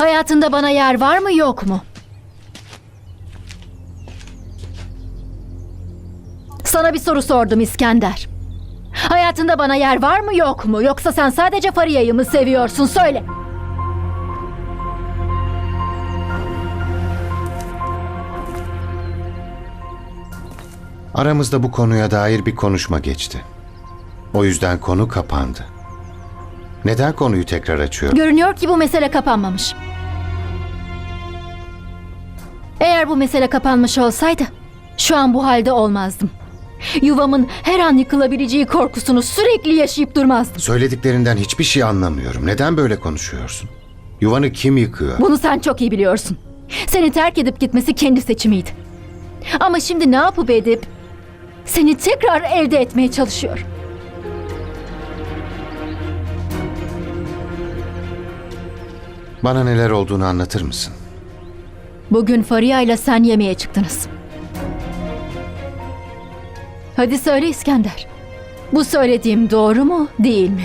Hayatında bana yer var mı yok mu? Sana bir soru sordum İskender. Hayatında bana yer var mı yok mu? Yoksa sen sadece Fariya'yı mı seviyorsun? Söyle. Aramızda bu konuya dair bir konuşma geçti. O yüzden konu kapandı. Neden konuyu tekrar açıyorum? Görünüyor ki bu mesele kapanmamış. Eğer bu mesele kapanmış olsaydı şu an bu halde olmazdım. Yuvamın her an yıkılabileceği korkusunu sürekli yaşayıp durmazdım. Söylediklerinden hiçbir şey anlamıyorum. Neden böyle konuşuyorsun? Yuvanı kim yıkıyor? Bunu sen çok iyi biliyorsun. Seni terk edip gitmesi kendi seçimiydi. Ama şimdi ne yapıp edip seni tekrar elde etmeye çalışıyor. Bana neler olduğunu anlatır mısın? Bugün Fariha ile sen yemeğe çıktınız. Hadi söyle İskender. Bu söylediğim doğru mu, değil mi?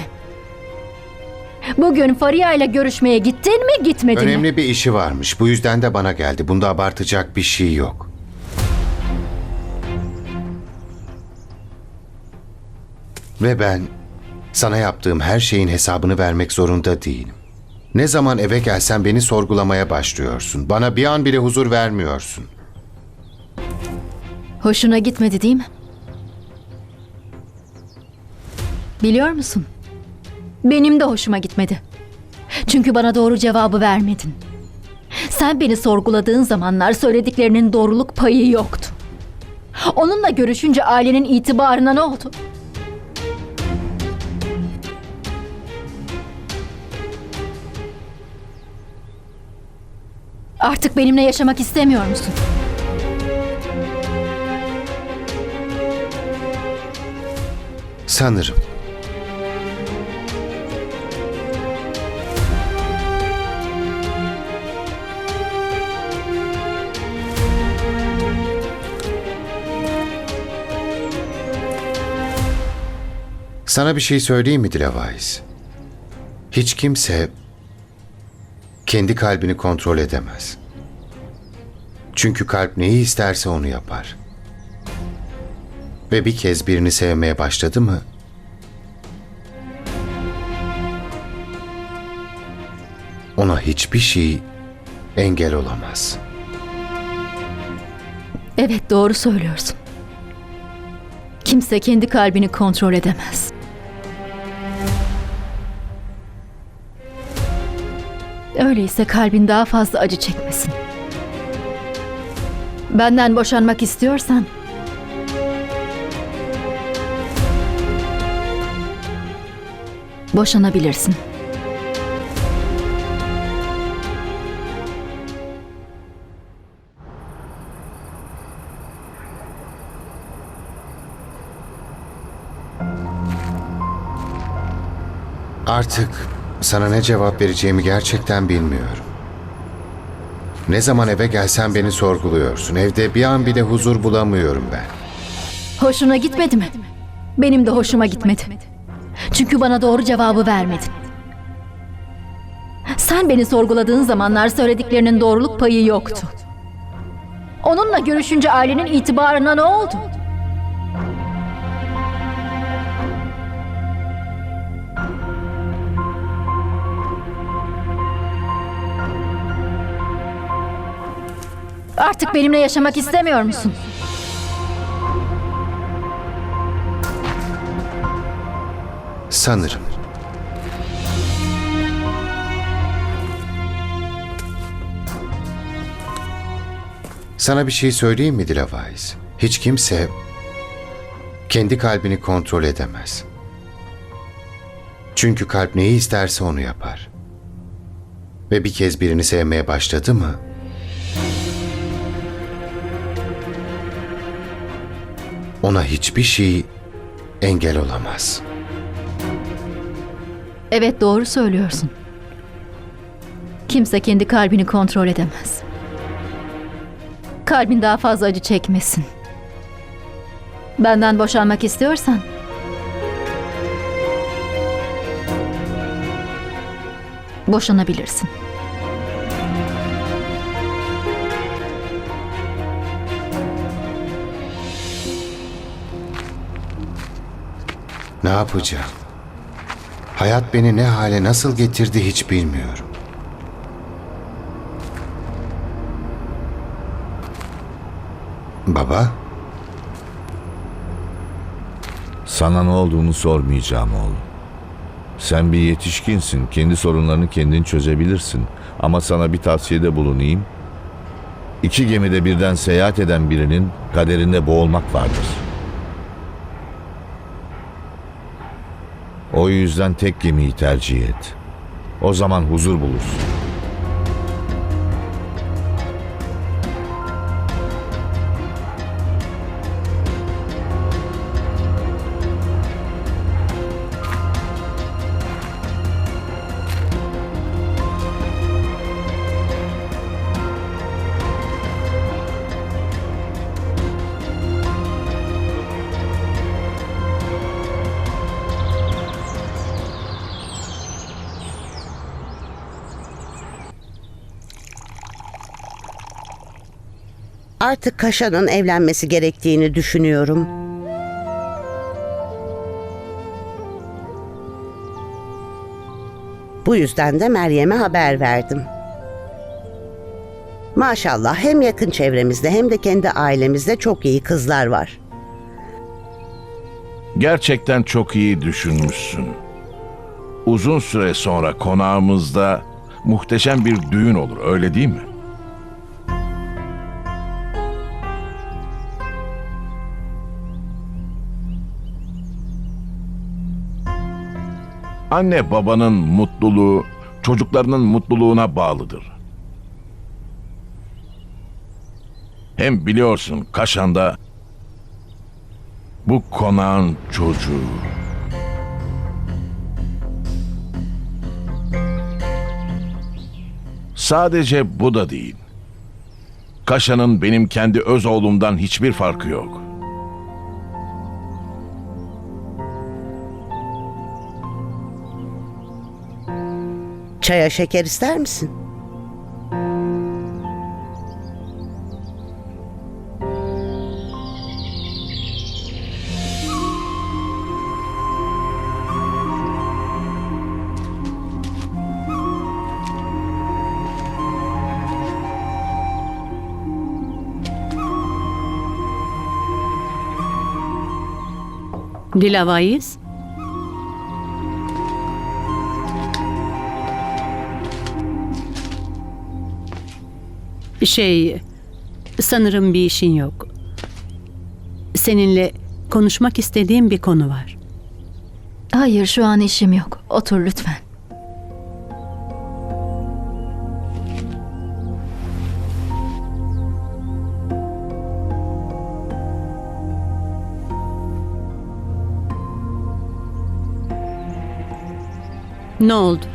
Bugün Fariha ile görüşmeye gittin mi, gitmedin mi? Önemli bir işi varmış. Bu yüzden de bana geldi. Bunda abartacak bir şey yok. Ve ben sana yaptığım her şeyin hesabını vermek zorunda değilim. Ne zaman eve gelsen beni sorgulamaya başlıyorsun. Bana bir an bile huzur vermiyorsun. Hoşuna gitmedi değil mi? Biliyor musun? Benim de hoşuma gitmedi. Çünkü bana doğru cevabı vermedin. Sen beni sorguladığın zamanlar söylediklerinin doğruluk payı yoktu. Onunla görüşünce ailenin itibarına ne oldu? Artık benimle yaşamak istemiyor musun? Sanırım. Sana bir şey söyleyeyim mi Dilavais? Hiç kimse kendi kalbini kontrol edemez. Çünkü kalp neyi isterse onu yapar. Ve bir kez birini sevmeye başladı mı ona hiçbir şey engel olamaz. Evet doğru söylüyorsun. Kimse kendi kalbini kontrol edemez. Öyleyse kalbin daha fazla acı çekmesin. Benden boşanmak istiyorsan boşanabilirsin. Artık sana ne cevap vereceğimi gerçekten bilmiyorum. Ne zaman eve gelsen beni sorguluyorsun. Evde bir an bile huzur bulamıyorum ben. Hoşuna gitmedi mi? Benim de hoşuma gitmedi. Çünkü bana doğru cevabı vermedin. Sen beni sorguladığın zamanlar söylediklerinin doğruluk payı yoktu. Onunla görüşünce ailenin itibarına ne oldu? Artık benimle yaşamak istemiyor musun? Sanırım. Sana bir şey söyleyeyim mi Dilavais? Hiç kimse kendi kalbini kontrol edemez. Çünkü kalp neyi isterse onu yapar. Ve bir kez birini sevmeye başladı mı? Ona hiçbir şey engel olamaz.'' Evet doğru söylüyorsun. Kimse kendi kalbini kontrol edemez. Kalbin daha fazla acı çekmesin. Benden boşanmak istiyorsan boşanabilirsin. Ne yapacağım? Hayat beni ne hale nasıl getirdi hiç bilmiyorum. Baba, Sana ne olduğunu sormayacağım oğlum. Sen bir yetişkinsin. Kendi sorunlarını kendin çözebilirsin. Ama sana bir tavsiyede bulunayım. İki gemide birden seyahat eden birinin kaderinde boğulmak vardır. O yüzden tek gemiyi tercih et. O zaman huzur bulursun. Artık Kaşan'ın evlenmesi gerektiğini düşünüyorum. Bu yüzden de Meryem'e haber verdim. Maşallah hem yakın çevremizde hem de kendi ailemizde çok iyi kızlar var. Gerçekten çok iyi düşünmüşsün. Uzun süre sonra konağımızda muhteşem bir düğün olur, öyle değil mi? Anne babanın mutluluğu çocuklarının mutluluğuna bağlıdır. Hem biliyorsun Kaşan'da bu konağın çocuğu. Sadece bu da değil. Kaşan'ın benim kendi öz oğlumdan hiçbir farkı yok. Çaya şeker ister misin? Dilavayız. Şey, sanırım bir işin yok. Seninle konuşmak istediğim bir konu var. Hayır şu an işim yok. Otur lütfen. Ne oldu?